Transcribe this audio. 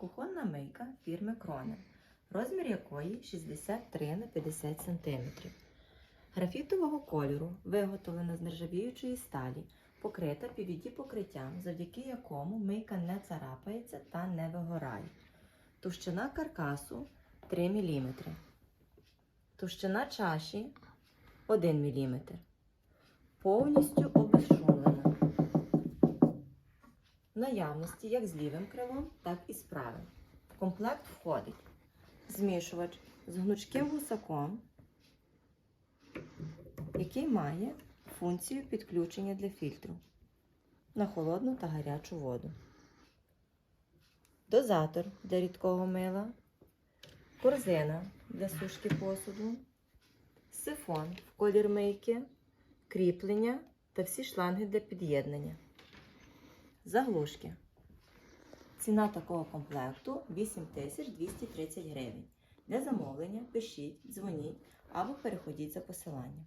кухонна мийка фірми Кронен, розмір якої 63 на 50 см. Графітового кольору, виготовлена з нержавіючої сталі, покрита PVD покриттям, завдяки якому мийка не царапається та не вигорає. Товщина каркасу 3 мм. Товщина чаші 1 мм. Повністю наявності як з лівим крилом, так і з правим. В комплект входить змішувач з гнучким гусаком, який має функцію підключення для фільтру на холодну та гарячу воду. Дозатор для рідкого мила, корзина для сушки посуду, сифон в колір мийки, кріплення та всі шланги для під'єднання. Заглушки. Ціна такого комплекту 8230 гривень. Для замовлення пишіть, дзвоніть або переходіть за посиланням.